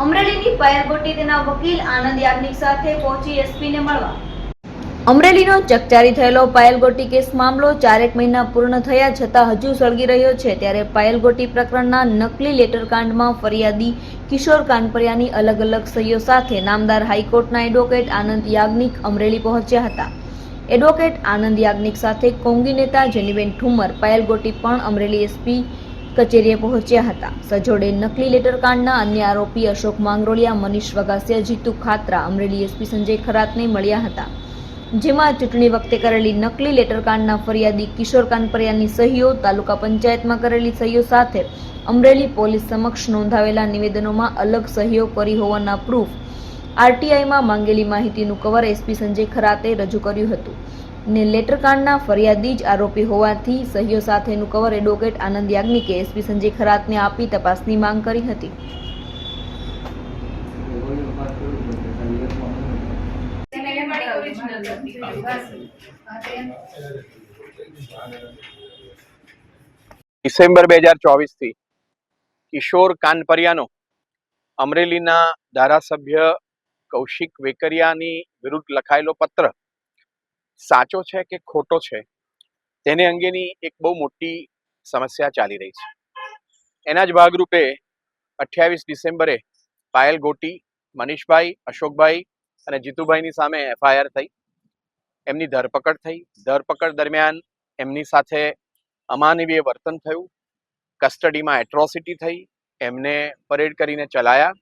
અમરેલીની પાયરગોટી તેના વકીલ આનંદ યાજ્ઞિક સાથે પહોંચી એસપીને મળવા. અમરેલીનો ચકચારી થયેલો પાયલગોટી કેસ મામલો ચારેક મહિના પૂર્ણ થયા છતાં હજુ સળગી રહ્યો છે. ત્યારે પાયલગોટી પ્રકરણના નકલી લેટરકાંડમાં ફરિયાદી કિશોર કાનપરિયાની અલગ અલગ સહીઓ સાથે નામદાર હાઈકોર્ટના એડવોકેટ આનંદ યાજ્ઞિક અમરેલી પહોંચ્યા હતા. એડવોકેટ આનંદ યાજ્ઞિક સાથે કોંગી નેતા જેનીબેન ઠુમર પાયલગોટી પણ અમરેલી એસપી કચેરીએ પહોંચ્યા હતા. સજોડે નકલી લેટર કાંડના અન્ય આરોપી અશોક માંગરોળિયા મનીષ વગાસિયા, જીતુ ખાતરા, અમરેલી એસપી સંજય ખરાતને મળ્યા હતા. જેમાં ચૂંટણી વખતે કરેલી નકલી લેટરકાંડના ફરિયાદી કિશોર કાનપરિયાની સહીઓ, તાલુકા પંચાયતમાં કરેલી સહીઓ સાથે અમરેલી પોલીસ સમક્ષ નોંધાવેલા નિવેદનોમાં અલગ સહીઓ કરી હોવાના પ્રૂફ આરટીઆઈમાં માંગેલી માહિતીનું કવર એસપી સંજય ખરાતે રજૂ કર્યું હતું. ને લેટરકાંડના ફરિયાદી જ આરોપી હોવાથી સહીઓ સાથેનું કવર એડવોકેટ આનંદ યાજ્ઞિકે એસપી સંજય ખરાતને આપી તપાસની માંગ કરી હતી. ડિસેમ્બર બે હજાર ચોવીસથી કિશોર કાનપરિયાનો અમરેલીના ધારાસભ્ય કૌશિક વેકરિયાની વિરુદ્ધ લખાયેલો પત્ર સાચો છે કે ખોટો છે, તેને અંગેની એક બહુ મોટી સમસ્યા ચાલી રહી છે. એના જ ભાગરૂપે અઠ્યાવીસ ડિસેમ્બરે પાયલ ગોટી, મનીષભાઈ, અશોકભાઈ અને જીતુભાઈની સામે એફઆઈઆર થઈ. એમની ધરપકડ થઈ. ધરપકડ દરમિયાન એમની સાથે અમાનવીય વર્તન થયું. કસ્ટડીમાં એટ્રોસિટી થઈ. એમને પરેડ કરીને ચલાયા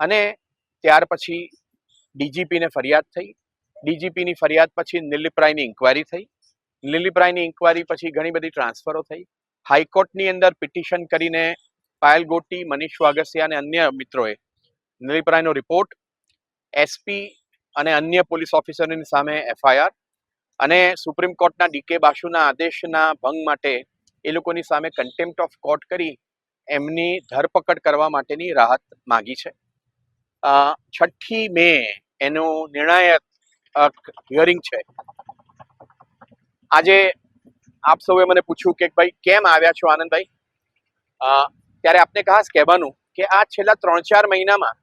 અને ત્યાર પછી ડીજીપીને ફરિયાદ થઈ. ડીજીપીની ફરિયાદ પછી નિલીપરાયની ઇન્કવાયરી થઈ. નિલીપ્રાયની ઇન્કવાયરી પછી ઘણી બધી ટ્રાન્સફરો થઈ. હાઈકોર્ટની અંદર પિટિશન કરીને પાયલ ગોટી, મનીષ વાગસિયા અને અન્ય મિત્રોએ નિલીપ્રાયનો રિપોર્ટ એસપી અને અન્ય પોલીસ ઓફિસરોની સામે એફઆઈઆર અને સુપ્રીમ કોર્ટના ડીકે બાસુના આદેશના ભંગ માટે એ લોકોની સામે કન્ટેમ્પ્ટ ઓફ કોર્ટ કરી એમની ધરપકડ કરવા માટેની રાહત માગી છે. છઠ્ઠી મે એનું નિર્ણાયક હિયરિંગ છે. આજે આપ સૌએ મને પૂછ્યું કે ભાઈ, કેમ આવ્યા છો આનંદભાઈ? ત્યારે આપને ખાસ કહેવાનું કે આ છેલ્લા ત્રણ ચાર મહિનામાં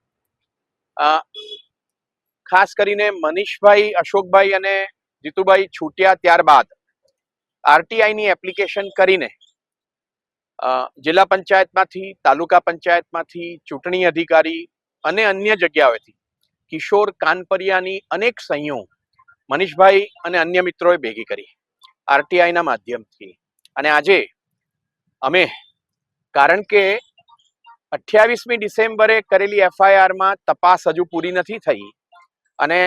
ખાસ કરીને મનીષભાઈ, અશોકભાઈ અને જીતુભાઈ છૂટ્યા ત્યારબાદ આરટીઆઈની એપ્લિકેશન કરીને જિલ્લા પંચાયતમાંથી, તાલુકા પંચાયતમાંથી ચૂંટણી અધિકારી અને અન્ય જગ્યાઓથી કિશોર કાનપરિયાની અનેક સંયો મનીષભાઈ અને અન્ય મિત્રોએ ભેગી કરી આરટીઆઈના માધ્યમથી. અને આજે અમે, કારણ કે અઠ્યાવીસમી ડિસેમ્બરે કરેલી એફઆઈઆરમાં તપાસ હજુ પૂરી નથી થઈ અને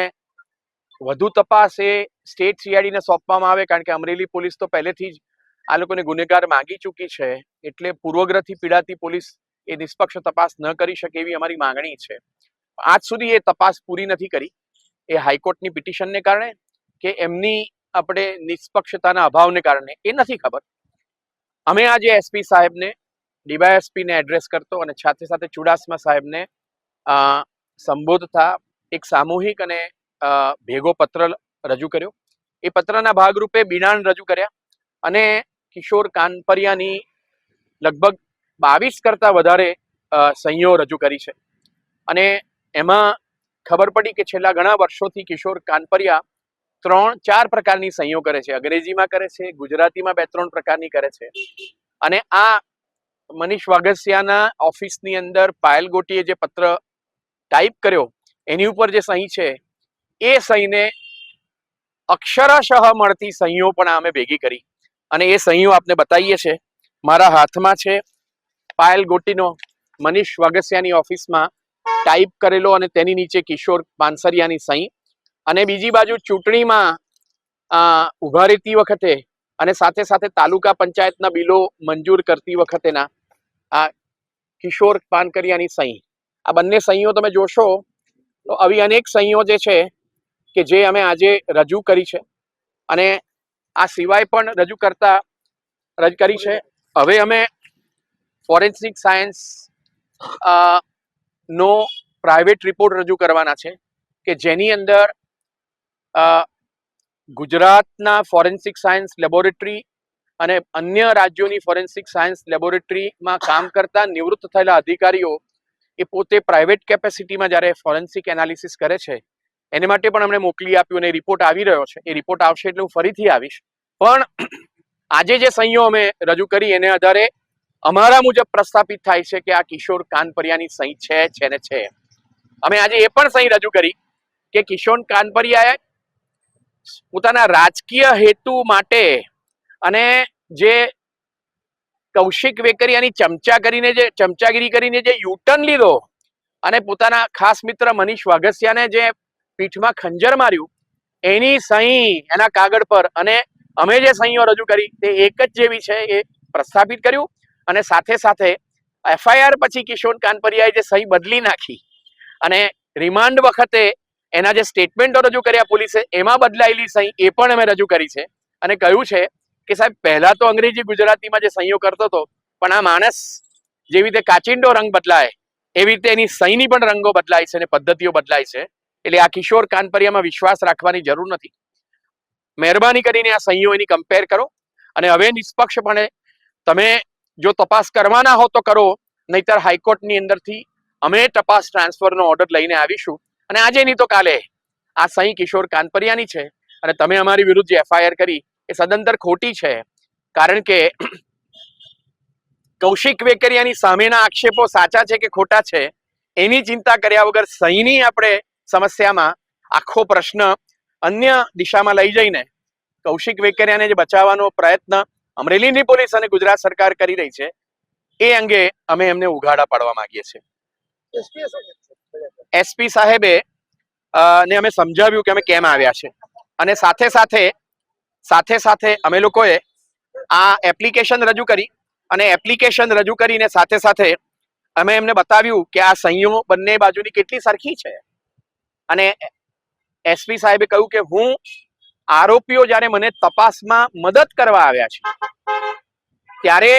વધુ તપાસ એ સ્ટેટ સીઆઈડીને સોંપવામાં આવે કારણ કે અમરેલી પોલીસ તો પહેલેથી જ આ લોકોને ગુનેગાર માગી ચૂકી છે એટલે પૂર્વગ્રહથી પીડાતી પોલીસ એ નિષ્પક્ષ તપાસ ન કરી શકે એવી અમારી માંગણી છે. આજ સુધી એ તપાસ પૂરી નથી કરી. એ હાઈકોર્ટની પિટિશનને કારણે કે એમની આપણે નિષ્પક્ષતાના અભાવને કારણે એ નથી ખબર. અમે આજે એસપી સાહેબને, ડીવાયએસપીને એડ્રેસ કરતો અને સાથે સાથે ચુડાસમા સાહેબને સંબોધતા એક સામૂહિક અને ભેગો પત્ર રજૂ કર્યો. એ પત્રના ભાગરૂપે બિનાણ રજૂ કર્યા અને કિશોર કાનપરિયાની લગભગ બાવીસ કરતાં વધારે સહીઓ રજૂ કરી છે. અને એમાં ખબર પડી કે છેલ્લા ઘણા વર્ષોથી કિશોર કાનપરિયા ત્રણ, ચાર પ્રકારની સહીઓ કરે છે. અંગ્રેજીમાં કરે છે, ગુજરાતીમાં બે, ત્રણ પ્રકારની કરે છે. અને આ મનીષ વાગસિયાના ઓફિસની અંદર પાયલ ગોટીએ જે પત્ર ટાઈપ કર્યો, એની ઉપર જે સહી છે, એ સહીને અક્ષરશઃ મળતી સહીઓ પણ અમે ભેગી કરી. અને એ સહીઓ આપને બતાવીએ છે મારા હાથમાં છે પાયલ ગોટીનો મનીષ વાઘસિયાની ઓફિસમાં ટાઈપ કરેલો અને તેની નીચે કિશોર પાનસરિયાની સહી. અને બીજી બાજુ ચૂંટણીમાં ઊભા રહેતી વખતે અને સાથે સાથે તાલુકા પંચાયતના બિલો મંજૂર કરતી વખતેના આ કિશોર પાનકરિયાની સહી. આ બંને સહીઓ તમે જોશો, તો આવી અનેક સહીઓ જે છે કે જે અમે આજે રજૂ કરી છે. અને આ સિવાય પણ રજૂ કરતા, રજૂ કરી છે. હવે અમે ફોરેન્સિક સાયન્સ નો પ્રાઇવેટ રિપોર્ટ રજૂ કરવાના છે કે જેની અંદર ગુજરાતના ફોરેન્સિક સાયન્સ લેબોરેટરી અને અન્ય રાજ્યોની ફોરેન્સિક સાયન્સ લેબોરેટરીમાં કામ કરતા નિવૃત્ત થયેલા અધિકારીઓ એ પોતે પ્રાઇવેટ કેપેસિટીમાં જ્યારે ફોરેન્સિક એનાલિસિસ કરે છે, એને માટે પણ અમને મોકલી આપ્યું અને રિપોર્ટ આવી રહ્યો છે. એ રિપોર્ટ આવશે એટલે હું ફરીથી આવીશ. પણ આજે જે સહીઓ અમે રજૂ કરી એને આધારે અમારા મુજબ પ્રસ્થાપિત થાય છે કે આ કિશોર કાનપરિયાની સહી છે ને છે. અમે આજે એ પણ સહી રજૂ કરી કે કિશોન કાનપરિયાએ પોતાના રાજકીય હેતુ માટે અને જે કૌશિક વેકરિયાની ચમચા કરીને જે, ચમચાગીરી કરીને જે યુટર્ન લીધો અને પોતાના ખાસ મિત્ર મનીષ વાઘસિયાને જે પીઠમાં ખંજર માર્યું, એની સહી એના કાગળ પર અને અમે જે સહીઓ રજૂ કરી તે એક જ જેવી છે એ પ્રસ્થાપિત કર્યું અને સાથે સાથે એફઆઈઆર પછી કિશોર કાનપરિયાએ જે સહી બદલી નાખી. અને રિમાન્ડ વખતે એના જે સ્ટેટમેન્ટો રજૂ કર્યા પોલીસે, એમાં બદલાયેલી સહી એ પણ અમે રજૂ કરી છે. અને કહ્યું છે કે સાહેબ, પહેલા તો અંગ્રેજી ગુજરાતીમાં જે સહીઓ કરતો હતો, પણ આ માણસ જેવી રીતે કાચિંડો રંગ બદલાય, એવી રીતે એની સહીની પણ રંગો બદલાય છે અને પદ્ધતિઓ બદલાય છે. એટલે આ કિશોર કાનપરિયામાં વિશ્વાસ રાખવાની જરૂર નથી. મહેરબાની કરીને આ સહીઓ એની કમ્પેર કરો અને હવે નિષ્પક્ષપણે તમે જો તપાસ કરવાના હો તો કરો, નહીતર હાઈકોર્ટની અંદરથી અમે તપાસ ટ્રાન્સફરનો ઓર્ડર લઈને આવીશું. અને આજે નહીં તો કાલે. આ સહી કિશોર કાનપરિયાની છે. અને તમે અમારી વિરુદ્ધ જે એફઆઈઆર કરી, એ સદંતર ખોટી છે. કારણ કે કૌશિક વેકરિયાની સામેના આક્ષેપો સાચા છે કે ખોટા છે, એની ચિંતા કર્યા વગર સહીની આપણે સમસ્યામાં આખો પ્રશ્ન અન્ય દિશામાં લઈ જઈને કૌશિક વેકરિયાને જે બચાવવાનો પ્રયત્ન અમરેલીની પોલીસ અને ગુજરાત સરકાર કરી રહી છે. એ અંગે અમે એમને ઉઘાડા પાડવા માંગીએ છીએ. એસપી સાહેબે ને અમે સમજાવ્યું કે અમે કેમ આવ્યા છે. અને સાથે સાથે સાથે સાથે અમે લોકોએ આ એપ્લિકેશન રજૂ કરી અને એપ્લિકેશન રજૂ કરીને સાથે સાથે અમે એમને બતાવ્યું કે આ સંયો બંને બાજુની કેટલી સરખી છે. અને એસપી સાહેબે કહ્યું કે હું આરોપીઓ જ્યારે મને તપાસમાં મદદ કરવા આવ્યા છે, ત્યારે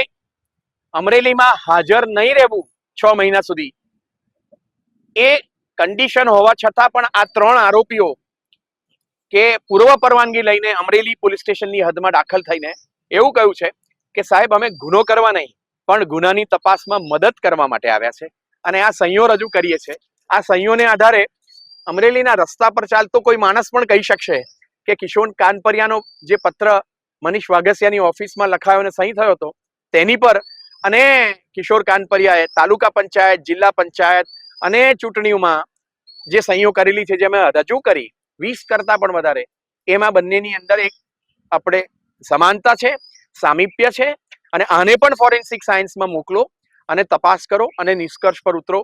અમરેલીમાં હાજર નહીં રહેવું છ મહિના સુધી એ કન્ડિશન હોવા છતાં પણ આ ત્રણ આરોપીઓ કે પૂર્વ પરવાનગી લઈને અમરેલી પોલીસ સ્ટેશનની હદમાં દાખલ થઈને એવું કહ્યું છે કે સાહેબ, અમે ગુનો કરવા નહીં, પણ ગુનાની તપાસમાં મદદ કરવા માટે આવ્યા છે. અને આ સહીઓ રજૂ કરીએ છે આ સહીઓને આધારે અમરેલીના રસ્તા પર ચાલતો કોઈ માણસ પણ કહી શકશે કે કિશોર કાનપરિયાનો જે પત્ર મનીષ વાઘસિયાની ઓફિસમાં લખાયો અને સહી થયો હતો, તેની પર અને કિશોર કાનપરિયાએ તાલુકા પંચાયત, જિલ્લા પંચાયત અને ચૂંટણીઓમાં જે સહીઓ કરેલી છે, જે અમે રજૂ કરી, વીસ કરતા પણ વધારે, એમાં બંનેની અંદર એક આપણે સમાનતા છે, સામીપ્ય છે, અને આને પણ ફોરેન્સિક સાયન્સમાં મોકલો અને તપાસ કરો અને નિષ્કર્ષ પર ઉતરો.